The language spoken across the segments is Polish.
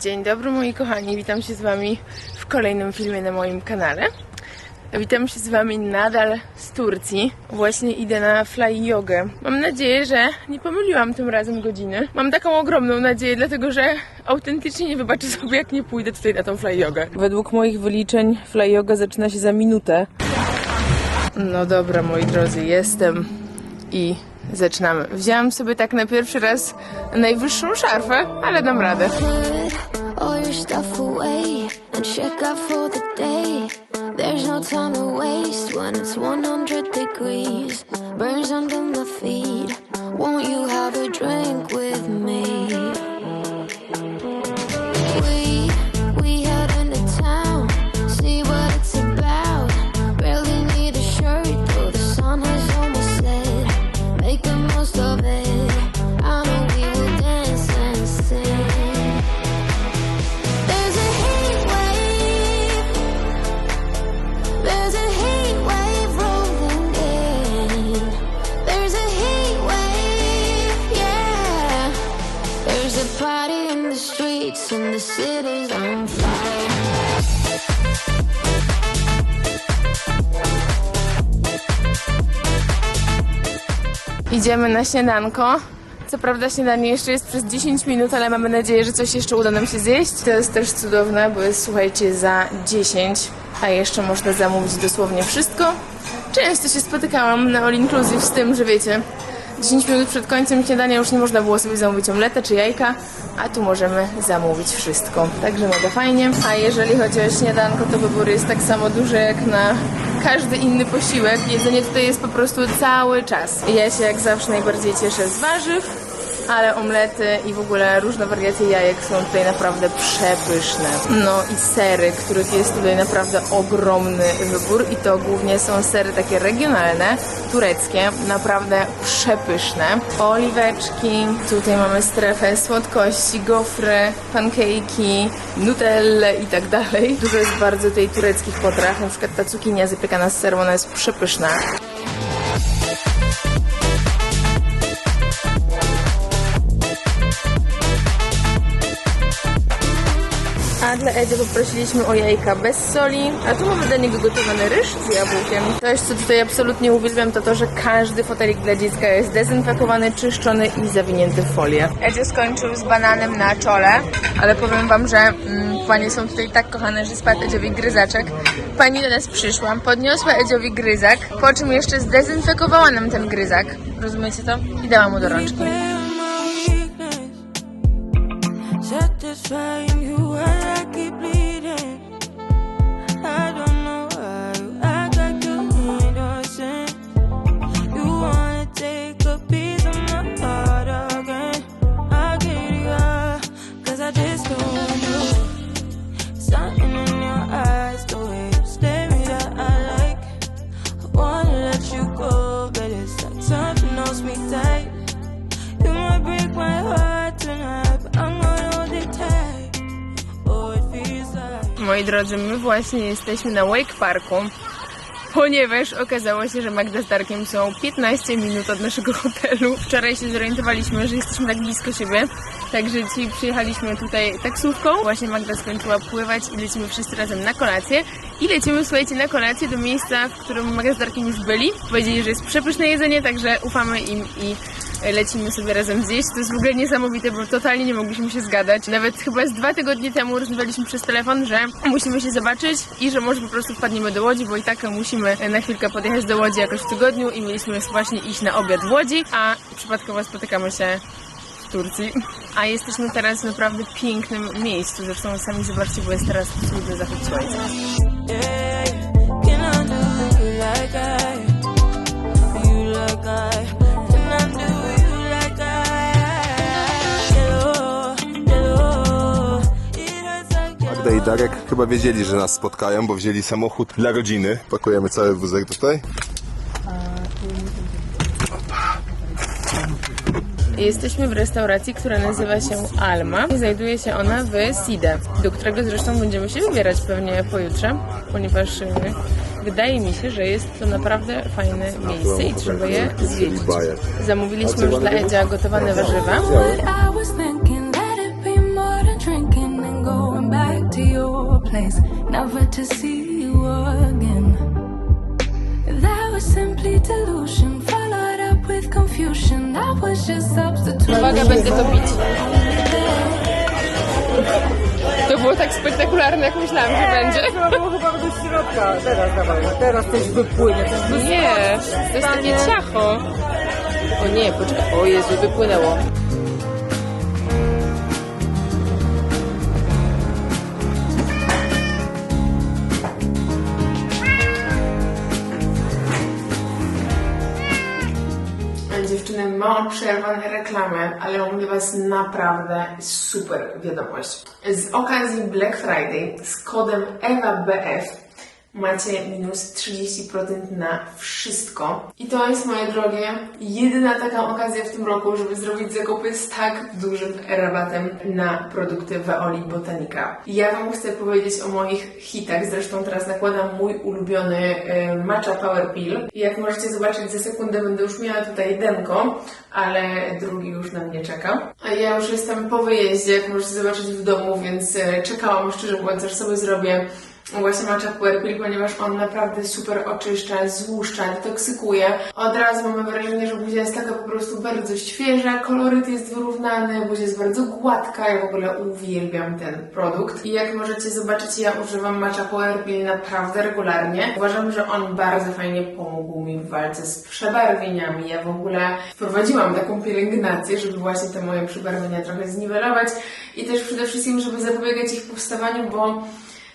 Dzień dobry moi kochani, witam się z wami w kolejnym filmie na moim kanale. Witam się z wami nadal z Turcji. Właśnie idę na fly jogę. Mam nadzieję, że nie pomyliłam tym razem godziny. Mam taką ogromną nadzieję, dlatego że autentycznie nie wybaczę sobie, jak nie pójdę tutaj na tą fly jogę. Według moich wyliczeń fly yoga zaczyna się za minutę. No dobra, moi drodzy, jestem i zaczynamy. Wzięłam sobie tak na pierwszy raz najwyższą szarfę, ale dam radę. All your stuff away and check out for the day. There's no time to waste when it's 100 degrees. Burns under my feet. Won't you have a drink with me? Idziemy na śniadanko. Co prawda śniadanie jeszcze jest przez 10 minut, ale mamy nadzieję, że coś jeszcze uda nam się zjeść. To jest też cudowne, bo jest, słuchajcie, za 10, a jeszcze można zamówić dosłownie wszystko. Często się spotykałam na All Inclusive z tym, że wiecie, 10 minut przed końcem śniadania już nie można było sobie zamówić omletę czy jajka, a tu możemy zamówić wszystko. Także mega fajnie. A jeżeli chodzi o śniadanko, to wybór jest tak samo duży jak na każdy inny posiłek. Jedzenie tutaj jest po prostu cały czas. Ja się jak zawsze najbardziej cieszę z warzyw, ale omlety i w ogóle różne wariacje jajek są tutaj naprawdę przepyszne. No i sery, których jest tutaj naprawdę ogromny wybór i to głównie są sery takie regionalne, tureckie, naprawdę przepyszne. Oliweczki, tutaj mamy strefę słodkości, gofry, pancake'i, nutelle i tak dalej. Dużo jest bardzo tej tureckich potraw, na przykład ta cukinia zapiekana z serą, ona jest przepyszna. Dla Edy poprosiliśmy o jajka bez soli, a tu mamy dla niego gotowany ryż z jabłkiem. Coś, co tutaj absolutnie uwielbiam, to to, że każdy fotelik dla dziecka jest dezynfekowany, czyszczony i zawinięty w folię. Edzie skończył z bananem na czole, ale powiem wam, że mm, panie są tutaj tak kochane, że spadł Edziowi gryzaczek. Pani do nas przyszła, podniosła Edziowi gryzak, po czym jeszcze zdezynfekowała nam ten gryzak. Rozumiecie to? I dała mu do rączki. Satisfying you drodzy, my właśnie jesteśmy na Wake Parku, ponieważ okazało się, że Magda z Darkiem są 15 minut od naszego hotelu. Wczoraj się zorientowaliśmy, że jesteśmy tak blisko siebie, także dzisiaj przyjechaliśmy tutaj taksówką. Właśnie Magda skończyła pływać i lecimy wszyscy razem na kolację. I lecimy, słuchajcie, na kolację do miejsca, w którym Magda z Darkiem już byli. Powiedzieli, że jest przepyszne jedzenie, także ufamy im i lecimy sobie razem zjeść. To jest w ogóle niesamowite, bo totalnie nie mogliśmy się zgadać. Nawet chyba z dwa tygodnie temu rozmawialiśmy przez telefon, że musimy się zobaczyć i że może po prostu wpadniemy do Łodzi, bo i tak musimy na chwilkę podjechać do Łodzi jakoś w tygodniu i mieliśmy właśnie iść na obiad w Łodzi, a przypadkowo spotykamy się w Turcji. A jesteśmy teraz w naprawdę pięknym miejscu. Zresztą sami zobaczcie, bo jest teraz cudowny zachód słońca. I Darek chyba wiedzieli, że nas spotkają, bo wzięli samochód dla rodziny. Pakujemy cały wózek tutaj. Jesteśmy w restauracji, która nazywa się Alma. i Znajduje się ona w Side, do którego zresztą będziemy się wybierać pewnie pojutrze, ponieważ y, wydaje mi się, że jest to naprawdę fajne miejsce i trzeba je zwiedzić. Zamówiliśmy już dla Edzia gotowane warzywa. Face, never to see you again. That was simply delusion, followed up with confusion. That was just. Uwaga, będę to bić. To było tak spektakularne, jak myślałam, że będzie. Trzeba było chyba do środka. Teraz dawaj, teraz coś wypłynie, coś wyskoczy. Nie, to jest takie ciacho. O nie, poczekaj. O Jezu, wypłynęło. Mam przerwane reklamy, ale mam dla Was naprawdę super wiadomość. Z okazji Black Friday z kodem EWABF macie minus 30% na wszystko. I to jest, moje drogie, jedyna taka okazja w tym roku, żeby zrobić zakupy z tak dużym rabatem na produkty Veoli Botanica. Ja Wam chcę powiedzieć o moich hitach, zresztą teraz nakładam mój ulubiony y, Matcha Power Pill. Jak możecie zobaczyć, za sekundę będę już miała tutaj denko, ale drugi już na mnie czeka. A ja już jestem po wyjeździe, jak możecie zobaczyć w domu, więc y, czekałam szczerze mówiąc, aż sobie zrobię właśnie matcha Power Pill, ponieważ on naprawdę super oczyszcza, złuszcza, detoksykuje. Od razu mamy wrażenie, że buzia jest taka po prostu bardzo świeża, koloryt jest wyrównany, buzia jest bardzo gładka, ja w ogóle uwielbiam ten produkt. I jak możecie zobaczyć, ja używam matcha Power Pill naprawdę regularnie. Uważam, że on bardzo fajnie pomógł mi w walce z przebarwieniami. Ja w ogóle wprowadziłam taką pielęgnację, żeby właśnie te moje przebarwienia trochę zniwelować i też przede wszystkim, żeby zapobiegać ich powstawaniu, bo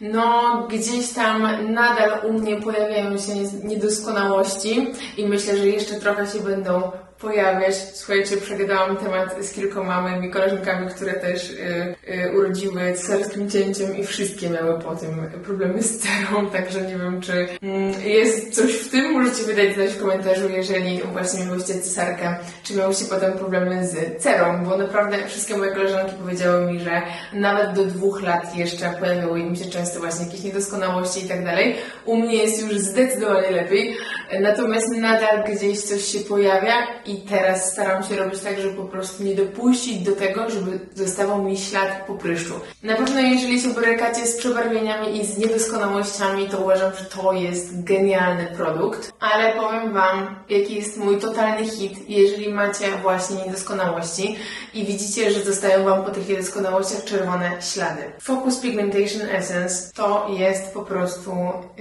no, gdzieś tam nadal u mnie pojawiają się niedoskonałości i myślę, że jeszcze trochę się będą pojawiać. Słuchajcie, przegadałam temat z kilkoma moimi koleżankami, które też y, y, urodziły cesarskim cięciem i wszystkie miały po tym problemy z cerą, także nie wiem, czy mm, jest coś w tym. Możecie wydać znać w komentarzu, jeżeli właśnie miałyście cesarkę, czy miałyście potem problemy z cerą, bo naprawdę wszystkie moje koleżanki powiedziały mi, że nawet do dwóch lat jeszcze pojawiały im się często właśnie jakieś niedoskonałości i tak dalej. U mnie jest już zdecydowanie lepiej, natomiast nadal gdzieś coś się pojawia i teraz staram się robić tak, żeby po prostu nie dopuścić do tego, żeby zostawał mi ślad po pryszczu. Na pewno jeżeli się borykacie z przebarwieniami i z niedoskonałościami, to uważam, że to jest genialny produkt, ale powiem Wam, jaki jest mój totalny hit, jeżeli macie właśnie niedoskonałości i widzicie, że zostają Wam po tych niedoskonałościach czerwone ślady. Focus Pigmentation Essence to jest po prostu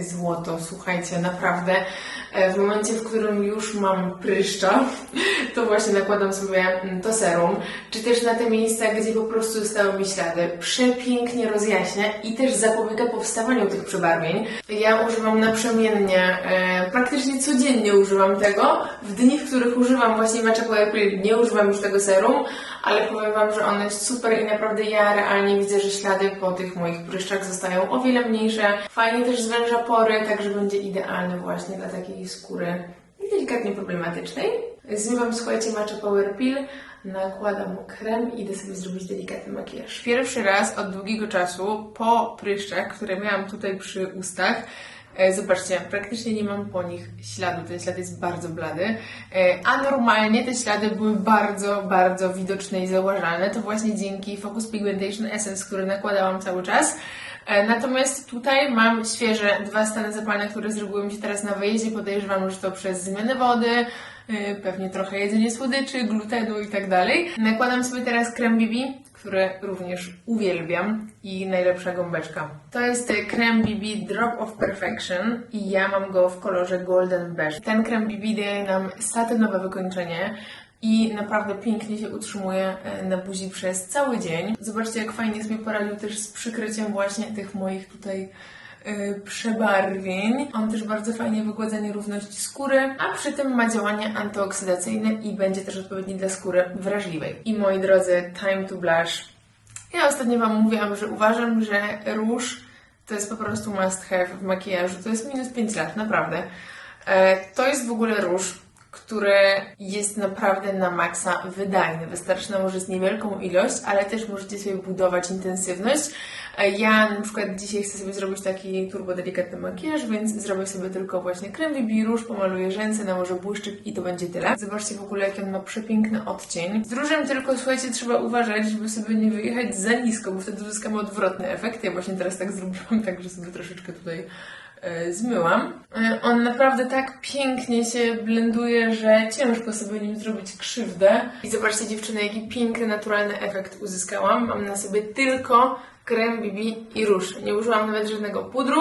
złoto, słuchajcie, naprawdę. E, W momencie, w którym już mam pryszcza, to właśnie nakładam sobie mm, to serum, czy też na te miejsca, gdzie po prostu zostały mi ślady. Przepięknie rozjaśnia i też zapobiega powstawaniu tych przebarwień. Ja używam naprzemiennie, e, praktycznie codziennie używam tego. W dni, w których używam właśnie Matcha Pill, nie używam już tego serum, ale powiem Wam, że ono jest super i naprawdę ja realnie widzę, że ślady po tych moich pryszczach zostają o wiele mniejsze. Fajnie też zwęża pory, także będzie idealny właśnie dla takiej skóry delikatnie problematycznej. Zmywam, słuchajcie, Matcha Power Pill, nakładam krem i idę sobie zrobić delikatny makijaż. Pierwszy raz od długiego czasu po pryszczach, które miałam tutaj przy ustach, E, Zobaczcie, praktycznie nie mam po nich śladu, ten ślad jest bardzo blady, E, a normalnie te ślady były bardzo, bardzo widoczne i zauważalne. To właśnie dzięki Focus Pigmentation Essence, który nakładałam cały czas. E, Natomiast tutaj mam świeże dwa stany zapalne, które zrobiły mi się teraz na wyjeździe. Podejrzewam, że to przez zmianę wody, e, pewnie trochę jedzenie słodyczy, glutenu i tak dalej. Nakładam sobie teraz krem BB, który również uwielbiam i najlepsza gąbeczka. To jest krem BB Drop of Perfection i ja mam go w kolorze Golden Beige. Ten krem BB daje nam satynowe wykończenie i naprawdę pięknie się utrzymuje e, na buzi przez cały dzień. Zobaczcie, jak fajnie sobie poradził też z przykryciem właśnie tych moich tutaj e, przebarwień. On też bardzo fajnie wygładza nierówności skóry, a przy tym ma działanie antyoksydacyjne i będzie też odpowiedni dla skóry wrażliwej. I moi drodzy, time to blush. Ja ostatnio Wam mówiłam, że uważam, że róż to jest po prostu must have w makijażu. To jest minus 5 lat, naprawdę. E, To jest w ogóle róż, które jest naprawdę na maksa wydajne. Wystarczy z niewielką ilość, ale też możecie sobie budować intensywność. Ja na przykład dzisiaj chcę sobie zrobić taki turbo delikatny makijaż, więc zrobię sobie tylko właśnie krem BB róż, pomaluję rzęsy, nałożę błyszczyk i to będzie tyle. Zobaczcie w ogóle jaki on ma przepiękny odcień. Z różem tylko słuchajcie, trzeba uważać, żeby sobie nie wyjechać za nisko, bo wtedy uzyskamy odwrotny efekt. Ja właśnie teraz tak zrobiłam, tak że sobie troszeczkę tutaj zmyłam. E, On naprawdę tak pięknie się blenduje, że ciężko sobie nim zrobić krzywdę. I zobaczcie dziewczyny, jaki piękny, naturalny efekt uzyskałam. Mam na sobie tylko krem BB i róż. Nie użyłam nawet żadnego pudru.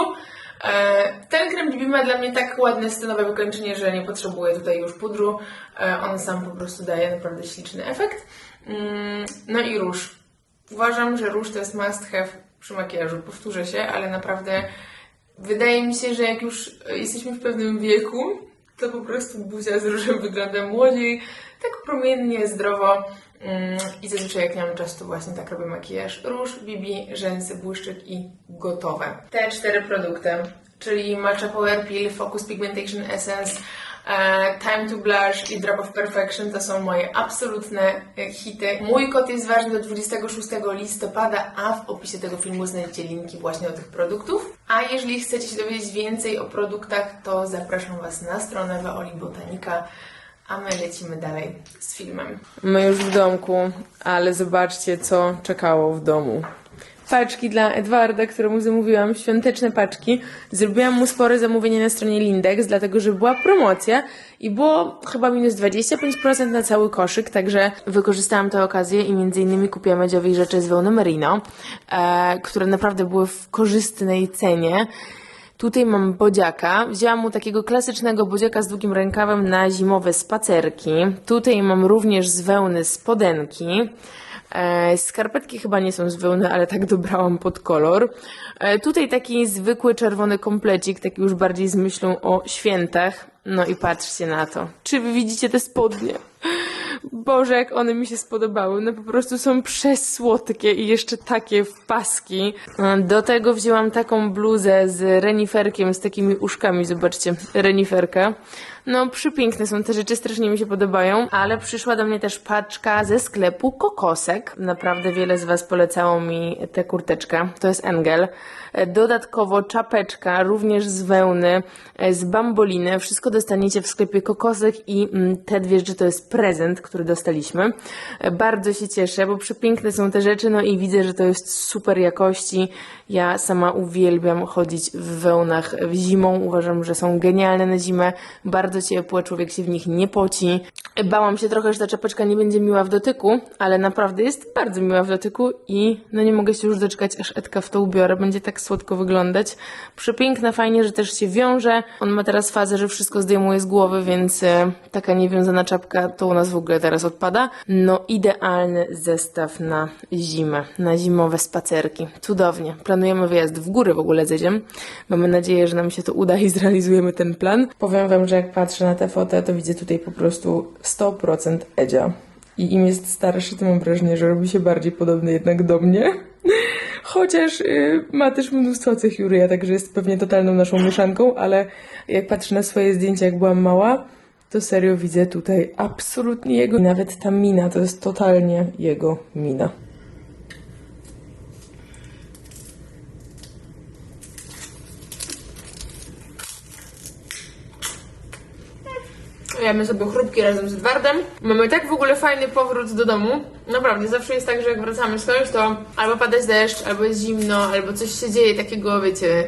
E, Ten krem BB ma dla mnie tak ładne stanowe wykończenie, że nie potrzebuję tutaj już pudru. E, On sam po prostu daje naprawdę śliczny efekt. Mm, No i róż. Uważam, że róż to jest must have przy makijażu. Powtórzę się, ale naprawdę wydaje mi się, że jak już e, jesteśmy w pewnym wieku, to po prostu buzia z różem wygląda młodziej, tak promiennie, zdrowo. Mm, I zazwyczaj jak nie mam czasu, to właśnie tak robię makijaż. Róż, bibi, rzęsy, błyszczyk i gotowe. Te cztery produkty, czyli Matcha Power Peel, Focus Pigmentation Essence, Time to Blush i Drop of Perfection to są moje absolutne e, hity. Mój kod jest ważny do 26 listopada, a w opisie tego filmu znajdziecie linki właśnie do tych produktów. A jeżeli chcecie się dowiedzieć więcej o produktach, to zapraszam Was na stronę Veoli Botanika. A my lecimy dalej z filmem. My już w domku, ale zobaczcie, co czekało w domu. Paczki dla Edwarda, które mu zamówiłam, świąteczne paczki. Zrobiłam mu spore zamówienie na stronie Lindex, dlatego że była promocja i było chyba minus 25% na cały koszyk, także wykorzystałam tę okazję i między innymi kupiłam Edziowi rzeczy z wełny merino, e, które naprawdę były w korzystnej cenie. Tutaj mam bodziaka. Wzięłam mu takiego klasycznego bodziaka z długim rękawem na zimowe spacerki. Tutaj mam również z wełny spodenki. E, skarpetki chyba nie są z wełny, ale tak dobrałam pod kolor. E, tutaj taki zwykły czerwony komplecik, taki już bardziej z myślą o świętach. No i patrzcie na to. Czy wy widzicie te spodnie? Boże, jak one mi się spodobały. No po prostu są przesłodkie i jeszcze takie w paski. Do tego wzięłam taką bluzę z reniferkiem, z takimi uszkami. Zobaczcie, reniferka. No przepiękne są te rzeczy, strasznie mi się podobają. Ale przyszła do mnie też paczka ze sklepu Kokosek. Naprawdę wiele z Was polecało mi tę kurteczkę. To jest Engel. Dodatkowo czapeczka, również z wełny, e, z bamboliny. Wszystko dostaniecie w sklepie Kokosek i mm, te dwie rzeczy to jest prezent, który dostaliśmy. E, Bardzo się cieszę, bo przepiękne są te rzeczy, no i widzę, że to jest super jakości. Ja sama uwielbiam chodzić w wełnach zimą. Uważam, że są genialne na zimę. Bardzo ciepłe, człowiek się w nich nie poci. Bałam się trochę, że ta czapeczka nie będzie miła w dotyku, ale naprawdę jest bardzo miła w dotyku i no nie mogę się już doczekać, aż Edka w to ubiorę. Będzie tak słodko wyglądać. Przepiękna, fajnie, że też się wiąże. On ma teraz fazę, że wszystko zdejmuje z głowy, więc e, taka niewiązana czapka to u nas w ogóle teraz odpada. No idealny zestaw na zimę, na zimowe spacerki. Cudownie. Planujemy wyjazd w góry w ogóle z Edziem. Mamy nadzieję, że nam się to uda i zrealizujemy ten plan. Powiem wam, że jak patrzę na tę fotę, to widzę tutaj po prostu 100% Edzia. I im jest starszy, to mam wrażenie, że robi się bardziej podobny jednak do mnie. Chociaż y, ma też mnóstwo cech Juryja, także jest pewnie totalną naszą mieszanką, ale jak patrzę na swoje zdjęcia, jak byłam mała, to serio widzę tutaj absolutnie jego. Nawet ta mina to jest totalnie jego mina. Jemy sobie chrupki razem z Edwardem. Mamy tak w ogóle fajny powrót do domu. Naprawdę, zawsze jest tak, że jak wracamy skądś, to albo pada deszcz, albo jest zimno, albo coś się dzieje takiego, wiecie,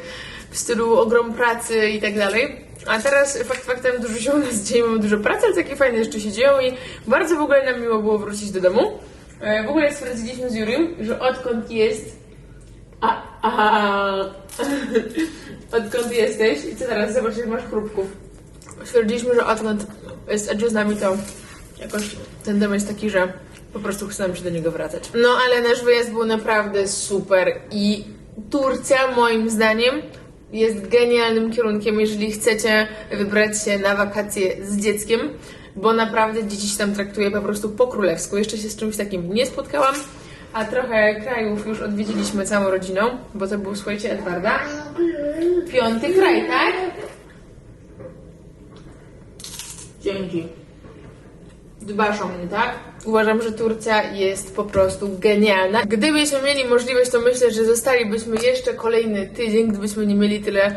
w stylu ogrom pracy i tak dalej. A teraz fakt faktem dużo się u nas dzieje, mamy dużo pracy, ale takie fajne rzeczy się dzieją i bardzo w ogóle nam miło było wrócić do domu. E, W ogóle stwierdziliśmy z Jurym, że odkąd jest... A, aha, odkąd jesteś i co teraz? Zobacz, masz chrupków stwierdziliśmy, że odkąd z nami, to jakoś ten dom jest taki, że po prostu chce nam się do niego wracać. No ale nasz wyjazd był naprawdę super i Turcja moim zdaniem jest genialnym kierunkiem, jeżeli chcecie wybrać się na wakacje z dzieckiem, bo naprawdę dzieci się tam traktuje po prostu po królewsku. Jeszcze się z czymś takim nie spotkałam, a trochę krajów już odwiedziliśmy całą rodziną, bo to był, słuchajcie, Edwarda. Piąty kraj, tak? Dzięki. dbasz o mnie, tak? Uważam, że Turcja jest po prostu genialna. Gdybyśmy mieli możliwość, to myślę, że zostalibyśmy jeszcze kolejny tydzień, gdybyśmy nie mieli tyle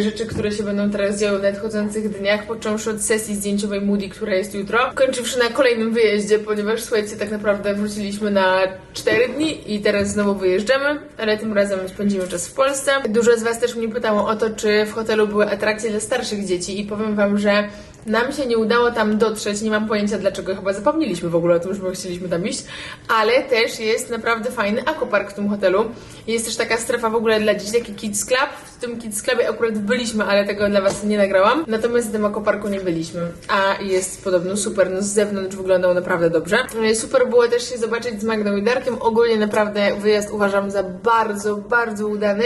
rzeczy, które się będą teraz działy w nadchodzących dniach, począwszy od sesji zdjęciowej Moody, która jest jutro, kończywszy na kolejnym wyjeździe, ponieważ słuchajcie, tak naprawdę wróciliśmy na 4 dni i teraz znowu wyjeżdżamy, ale tym razem spędzimy czas w Polsce. Dużo z Was też mnie pytało o to, czy w hotelu były atrakcje dla starszych dzieci i powiem Wam, że nam się nie udało tam dotrzeć, nie mam pojęcia dlaczego, chyba zapomnieliśmy w ogóle o tym, że my chcieliśmy tam iść, ale też jest naprawdę fajny aquapark w tym hotelu. Jest też taka strefa w ogóle dla dzieci, taki Kids Club. Tym Kids Clubie akurat byliśmy, ale tego dla Was nie nagrałam. Natomiast w tym aquaparku nie byliśmy, a jest podobno super, no z zewnątrz wyglądał naprawdę dobrze. E, Super było też się zobaczyć z Magdą i Darkiem. Ogólnie naprawdę wyjazd uważam za bardzo, bardzo udany.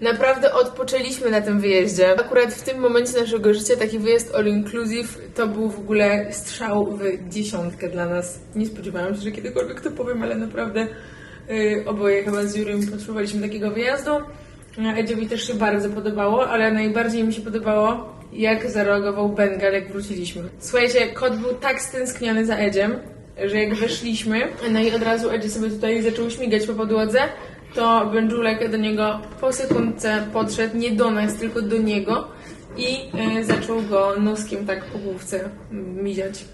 Naprawdę odpoczęliśmy na tym wyjeździe. Akurat w tym momencie naszego życia taki wyjazd all inclusive to był w ogóle strzał w dziesiątkę dla nas. Nie spodziewałam się, że kiedykolwiek to powiem, ale naprawdę yy, oboje chyba z Jurym potrzebowaliśmy takiego wyjazdu. A Edziowi też się bardzo podobało, ale najbardziej mi się podobało, jak zareagował Bengal, jak wróciliśmy. Słuchajcie, kot był tak stęskniony za Edziem, że jak weszliśmy, no i od razu Edzie sobie tutaj zaczął śmigać po podłodze, to Benżulek do niego po sekundce podszedł, nie do nas, tylko do niego i e, zaczął go noskiem tak po główce miziać.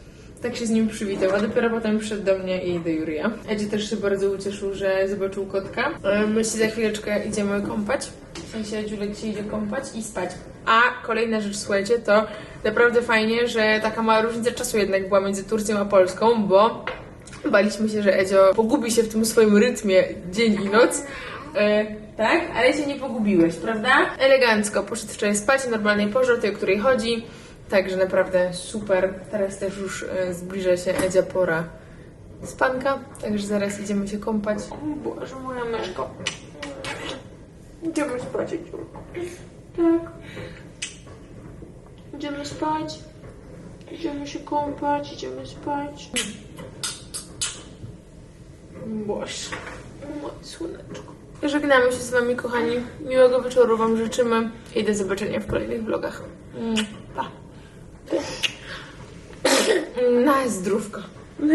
Tak się z nim przywitał, a dopiero potem przyszedł do mnie i do Jurija. Edzie też się bardzo ucieszył, że zobaczył kotka. E, My się za chwileczkę idziemy kąpać. W sensie Dziulek się idzie kąpać i spać. A kolejna rzecz, słuchajcie, to naprawdę fajnie, że taka mała różnica czasu jednak była między Turcją a Polską, bo Baliśmy się, że Edzio pogubi się w tym swoim rytmie dzień i noc. E, tak, ale się nie pogubiłeś, prawda? Elegancko, poszedł wczoraj spać w normalnej porze, o tej, o której chodzi. Także naprawdę super. Teraz też już e, zbliża się Edzia pora spanka, także zaraz idziemy się kąpać. O Boże, moja myszko. Idziemy spać, Edziu. Tak. Idziemy spać. Idziemy się kąpać, idziemy spać. Boże, moje słoneczko. Żegnamy się z Wami, kochani. Miłego wieczoru Wam życzymy i do zobaczenia w kolejnych vlogach. Mm, Pa. Na